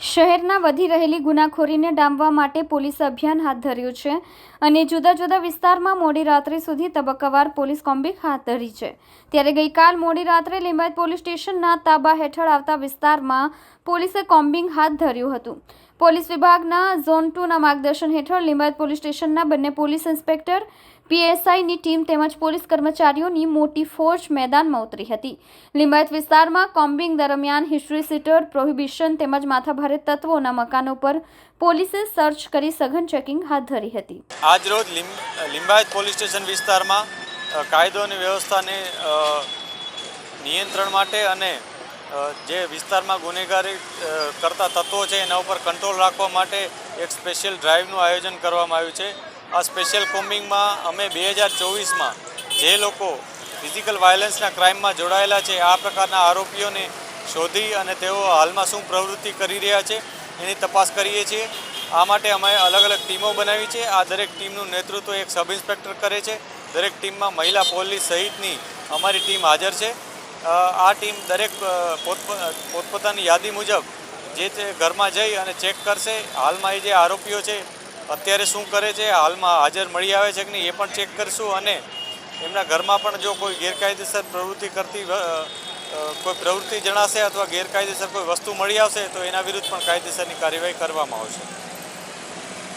શહેરના વધી રહેલી ગુનાખોરીને ડામવા માટે પોલીસે અભિયાન હાથ ધર્યું છે અને જુદા જુદા વિસ્તારમાં મોડી રાત્રે સુધી તબક્કાવાર પોલીસ કોમ્બિક હાથ ધરી છે. ત્યારે ગઈકાલ મોડી રાત્રે લિંબાયત પોલીસ સ્ટેશનના તાબા હેઠળ આવતા વિસ્તારમાં પોલીસે કોમ્બિંગ હાથ ધર્યું હતું. પોલીસ વિભાગના ઝોન ટુના માર્ગદર્શન હેઠળ લિંબાયત પોલીસ સ્ટેશનના બંને પોલીસ ઇન્સ્પેક્ટર, પીએસઆઈની ટીમ તેમજ પોલીસ કર્મચારીઓની મોટી ફોજ મેદાનમાં ઉતરી હતી. લિંબાયત વિસ્તારમાં કોમ્બિંગ દરમિયાન હિસ્ટ્રી સીટર, પ્રોહિબિશન તેમજ માથાભારે તત્વોના મકાનો પર પોલીસે સર્ચ કરી સઘન ચેકિંગ હાથ ધરી હતી. આજરોજ લિંબાયત પોલીસ સ્ટેશન વિસ્તારમાં કાયદો અને વ્યવસ્થાને નિયંત્રણ માટે અને જે વિસ્તારમાં ગુનેગારી કરતા તત્વો છે, એના ઉપર કંટ્રોલ રાખવા માટે એક સ્પેશિયલ ડ્રાઈવનું આયોજન કરવામાં આવ્યું છે. આ સ્પેશિયલ કોમ્બિંગમાં અમે બે હજાર ચોવીસમાં જે લોકો ફિઝિકલ વાયલન્સના ક્રાઇમમાં જોડાયેલા છે, આ પ્રકારના આરોપીઓને શોધી અને તેઓ હાલમાં શું પ્રવૃત્તિ કરી રહ્યા છે, એની તપાસ કરીએ છીએ. આ માટે અમે અલગ અલગ ટીમો બનાવી છે. આ દરેક ટીમનું નેતૃત્વ એક સબ ઇન્સ્પેક્ટર કરે છે. દરેક ટીમમાં મહિલા પોલીસ સહિતની અમારી ટીમ હાજર છે. આ ટીમ દરેક પોતપોતાની યાદી મુજબ જે તે ઘરમાં જઈ અને ચેક કરશે, હાલમાં એ જે આરોપીઓ છે, અત્યારે શું કરે છે, હાલમાં હાજર મળી આવે છે કે નહીં એ પણ ચેક કરશું અને એમના ઘરમાં પણ જો કોઈ ગેરકાયદેસર પ્રવૃત્તિ કરતી કોઈ પ્રવૃત્તિ જણાશે અથવા ગેરકાયદેસર કોઈ વસ્તુ મળી આવશે તો એના વિરુદ્ધ પણ કાયદેસરની કાર્યવાહી કરવામાં આવશે.